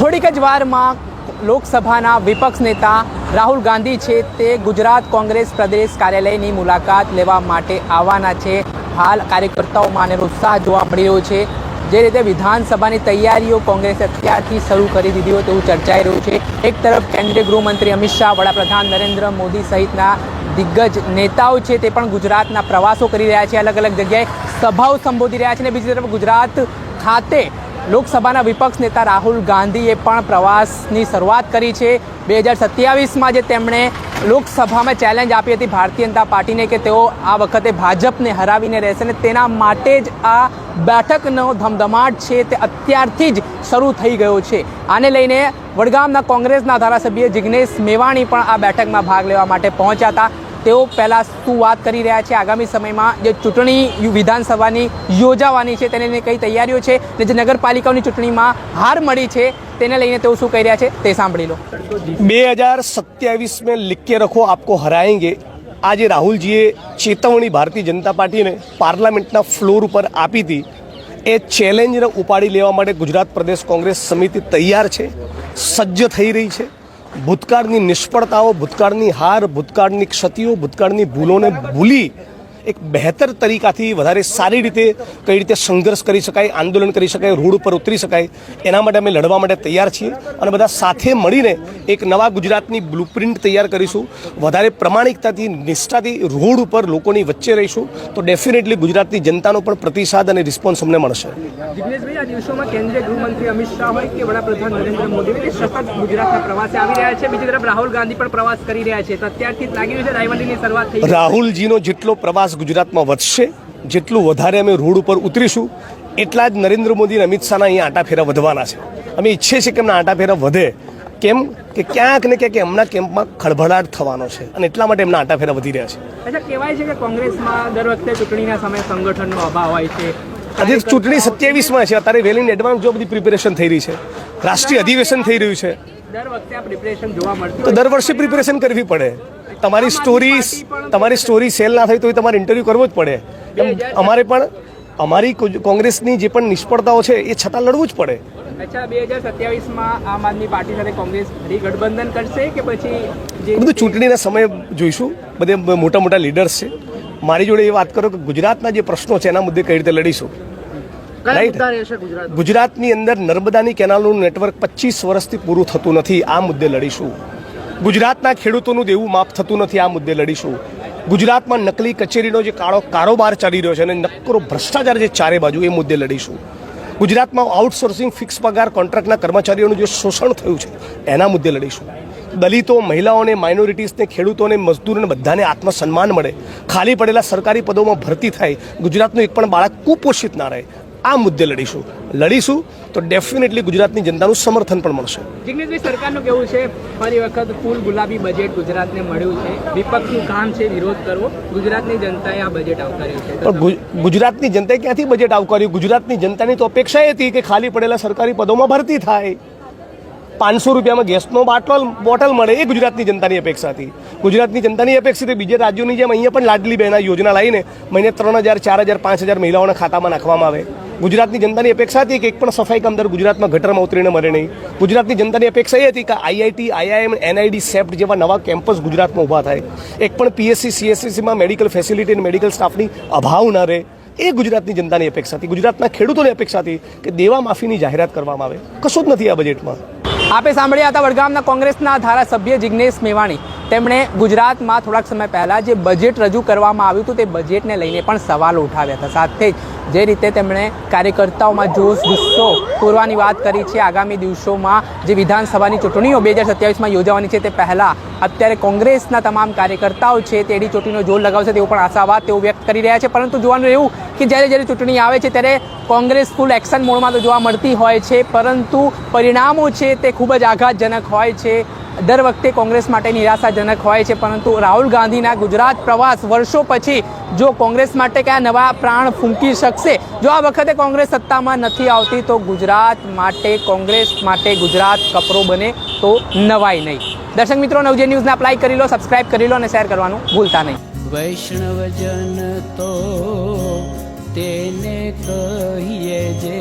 થોડીક જ વારમાં લોકસભાના વિપક્ષ નેતા રાહુલ ગાંધી છે તે ગુજરાત કોંગ્રેસ પ્રદેશ કાર્યાલયની મુલાકાત લેવા માટે આવવાના છે. હાલ કાર્યકર્તાઓમાં આનો ઉત્સાહ જોવા મળી રહ્યો છે. જે રીતે વિધાનસભાની તૈયારીઓ કોંગ્રેસે અત્યારથી શરૂ કરી દીધી હોય તેવું ચર્ચાઈ રહ્યું છે. એક તરફ કેન્દ્રીય ગૃહમંત્રી અમિત શાહ, વડાપ્રધાન નરેન્દ્ર મોદી સહિતના દિગ્ગજ નેતાઓ છે તે પણ ગુજરાતના પ્રવાસો કરી રહ્યા છે. અલગ અલગ જગ્યાએ સભાઓ સંબોધી રહ્યા છે અને બીજી તરફ ગુજરાત ખાતે લોકસભાના વિપક્ષ નેતા રાહુલ ગાંધીએ પણ પ્રવાસની શરૂઆત કરી છે. બે હજાર સત્યાવીસમાં જે તેમણે લોકસભામાં ચેલેન્જ આપી હતી ભારતીય જનતા પાર્ટીને કે તેઓ આ વખતે ભાજપને હરાવીને રહેશે અને તેના માટે જ આ બેઠકનો ધમધમાટ છે તે અત્યારથી જ શરૂ થઈ ગયો છે. આને લઈને વડગામના કોંગ્રેસના ધારાસભ્ય જિગ્નેશ મેવાણી પણ આ બેઠકમાં ભાગ લેવા માટે પહોંચ્યા હતા. તેઓ પહેલાં શું વાત કરી રહ્યા છે આગામી સમયમાં? જે ચૂંટણી વિધાનસભાની યોજાવાની છે તેને કઈ તૈયારીઓ છે? અને જે નગરપાલિકાઓની ચૂંટણીમાં હાર મળી છે તેને લઈને તેઓ શું કહી રહ્યા છે તે સાંભળી લો. બે હજાર સત્યાવીસ મેં લિખકે રખો આપકો હરાએંગે આજે રાહુલજીએ ચેતવણી ભારતીય જનતા પાર્ટીને પાર્લામેન્ટના ફ્લોર ઉપર આપી હતી. એ ચેલેન્જને ઉપાડી લેવા માટે ગુજરાત પ્રદેશ કોંગ્રેસ સમિતિ તૈયાર છે. સજ્જ થઈ રહી છે. ભૂતકાળની નિષ્ફળતાઓ ભૂતકાળની હાર ભૂતકાળની ક્ષતિઓ ભૂતકાળની ભૂલોને ભૂલી એક બહેતર તરીકાથી વધારે સારી રીતે કઈ રીતે સંઘર્ષ કરી શકાય આંદોલન કરી શકાય રોડ ઉપર ઉતરી શકાય એના માટે અમે લડવા માટે તૈયાર છીએ અને બધા સાથે મળીને એક નવા ગુજરાતની બ્લુપ્રિન્ટ તૈયાર કરીશું. વધારે પ્રમાણિકતાથી નિષ્ઠાથી રોડ ઉપર લોકોની વચ્ચે રહીશું તો ડેફિનેટલી ગુજરાતની જનતાનો પણ પ્રતિસાદ અને રિસ્પોન્સ અમને મળશે. જિગ્નેશભાઈ આ દિવસોમાં કેન્દ્રીય ગૃહમંત્રી અમિત શાહ હોય કે વડાપ્રધાન નરેન્દ્ર મોદી હોય તે સતત ગુજરાતના પ્રવાસે આવી રહ્યા છે. બીજી તરફ રાહુલ ગાંધી પણ પ્રવાસ કરી રહ્યા છે. તો અત્યારથી જ લાગી રહ્યું છે રાયવંડીની શરૂઆત થઈ. રાહુલજીનો જેટલો પ્રવાસ ગુજરાતમાં વધશે. જેટલું વધારે અમે રોડ ઉપર ઉતરીશું, એટલા જ નરેન્દ્ર મોદી અને અમિત શાહના અહીંયા આંટાફેરા વધવાના છે. અમે ઈચ્છીએ છીએ કે એમના આંટાફેરા વધે. કેમ કે ક્યાંક ને ક્યાંક એમના કેમ્પમાં ખળભળાટ થવાનો છે અને એટલા માટે એમના આંટાફેરા વધી રહ્યા છે. કહેવાય છે કે કોંગ્રેસમાં દર વખતે ચૂંટણીના સમયે સંગઠનનો અભાવ હોય છે આજે ચૂંટણી સત્યાવીસમાં છે. અત્યારે વેલ ઇન એડવાન્સ જો બધી પ્રિપેરેશન થઈ રહી છે. રાષ્ટ્રીય અધિવેશન થઈ રહ્યું છે. દર વખતે આ પ્રિપરેશન જોવા મળતી તો દર વર્ષે પ્રિપેરેશન કરવી પડે. તમારી સ્ટોરી તમારી સ્ટોરી સેલ ના થાય તો તમારે ઇન્ટરવ્યૂ કરવો જ પડે. એમ અમારે પણ અમારી કોંગ્રેસની જે પણ નિષ્ફળતાઓ છે એ છતાં લડવું જ પડે. અચ્છા બે હજાર સત્યાવીસમાં આમ આદમી પાર્ટી સાથે કોંગ્રેસ ફરી ગઠબંધન કરશે કે પછી બધું ચૂંટણીના સમયે જોઈશું. બધે મોટા મોટા લીડર્સ છે. મારી જોડે એ વાત કરો કે ગુજરાતના જે પ્રશ્નો છે એના મુદ્દે કઈ રીતે લડીશું? રાઈટ ગુજરાતની અંદર નર્મદાની કેનાલનું નેટવર્ક પચીસ વર્ષથી પૂરું થતું નથી આ મુદ્દે લડીશું. ગુજરાતના ખેડૂતોનું દેવું માફ થતું નથી આ મુદ્દે લડીશું. ગુજરાતમાં નકલી કચેરીનો જે કાળો કારોબાર ચાલી રહ્યો છે અને નકરો ભ્રષ્ટાચાર જે ચારે બાજુ એ મુદ્દે લડીશું. ગુજરાતમાં આઉટસોર્સિંગ ફિક્સ પગાર કોન્ટ્રાક્ટના કર્મચારીઓનું જે શોષણ થયું છે એના મુદ્દે લડીશું. દલિતો મહિલાઓને માઇનોરિટીઝને ખેડૂતોને મજદૂરોને બધાને આત્મસન્માન મળે. ખાલી પડેલા સરકારી પદોમાં ભરતી થાય ગુજરાતનું એક પણ બાળક કુપોષિત ના રહે. આ મુદ્દે લડીશું. લડીશું તો ડેફિનેટલી ગુજરાતની જનતાનું સમર્થન પણ મળશે. જિગ્નેશભાઈ સરકારનું કેવું છે? ફરી વખત ફૂલ ગુલાબી બજેટ ગુજરાતને મળ્યું છે. વિપક્ષનું કામ છે વિરોધ કરવો. ગુજરાતની જનતાએ આ બજેટ આવકાર્યું છે. પણ ગુજરાતની જનતાએ ક્યાંથી બજેટ આવકાર્યું? ગુજરાતની જનતાની તો અપેક્ષા એ હતી કે ખાલી પડેલા સરકારી પદોમાં ભરતી થાય. પાંચસો રૂપિયામાં ગેસનો બાટલ બોટલ મળે એ ગુજરાતની જનતાની અપેક્ષા હતી. ગુજરાતની જનતાની અપેક્ષા હતી બીજા રાજ્યોની જેમ અહીંયા પણ લાડલી બહેના યોજના લાવીને મહિને ત્રણ હજાર ચાર હજાર પાંચ હજાર મહિલાઓના ખાતામાં નાખવામાં આવે. ગુજરાતની જનતાની અપેક્ષા હતી કે એક પણ સફાઈ કામદાર ગુજરાતમાં ગટરમાં ઉતરીને મરે નહીં. ગુજરાતની જનતાની અપેક્ષા એ હતી કે આઈઆઈટી, આઈઆઈએમ, એનઆઈડી સેફ્ટ જેવા નવા કેમ્પસ ગુજરાતમાં ઊભા થાય. એક પણ પીએસસી, સીએસસીસીમાં મેડિકલ ફેસિલિટી અને મેડિકલ સ્ટાફની અભાવ ન રહે એ ગુજરાતની જનતાની અપેક્ષા હતી. ગુજરાતના ખેડૂતોની અપેક્ષા હતી કે દેવા માફીની જાહેરાત કરવામાં આવે. કશું જ નથી આ બજેટમાં. આપે સાંભળ્યા હતા વડગામના કોંગ્રેસના ધારાસભ્ય જિગ્નેશ મેવાણી. તેમણે ગુજરાતમાં થોડાક સમય પહેલાં જે બજેટ રજૂ કરવામાં આવ્યું હતું તે બજેટને લઈને પણ સવાલો ઉઠાવ્યા હતા. સાથે જ જે રીતે તેમણે કાર્યકર્તાઓમાં જોશ, ગુસ્સો, પૂરવાની વાત કરી છે આગામી દિવસોમાં જે વિધાનસભાની ચૂંટણીઓ બે હજાર સત્યાવીસમાં યોજાવાની છે તે પહેલાં. અત્યારે કોંગ્રેસના તમામ કાર્યકર્તાઓ છે તે એડી ચોટીનો જોર લગાવશે તેવો પણ આશાવાદ તેઓ વ્યક્ત કરી રહ્યા છે. પરંતુ જોવાનું એવું કે જ્યારે જ્યારે ચૂંટણી આવે છે ત્યારે કોંગ્રેસ ફૂલ એક્શન મોડમાં તો જોવા મળતી હોય છે. પરંતુ પરિણામો છે તે ખૂબ જ આઘાતજનક હોય છે. દર વખતે કોંગ્રેસ માટે નિરાશાજનક હોય છે, પરંતુ રાહુલ ગાંધીના ગુજરાત પ્રવાસ વર્ષો પછી જો કોંગ્રેસ માટે કયા નવા પ્રાણ ફૂંકી શકશે? જો આ વખતે કોંગ્રેસ સત્તામાં નથી આવતી, તો ગુજરાત માટે, કોંગ્રેસ માટે ગુજરાત કપરો બને તો નવાઈ નહીં. દર્શક મિત્રો, નવજે ન્યૂઝને અપ્લાય કરી લો સબસ્ક્રાઇબ કરી લો અને શેર કરવાનું ભૂલતા નહીં. વૈષ્ણવજન તો તેને કહીએ જે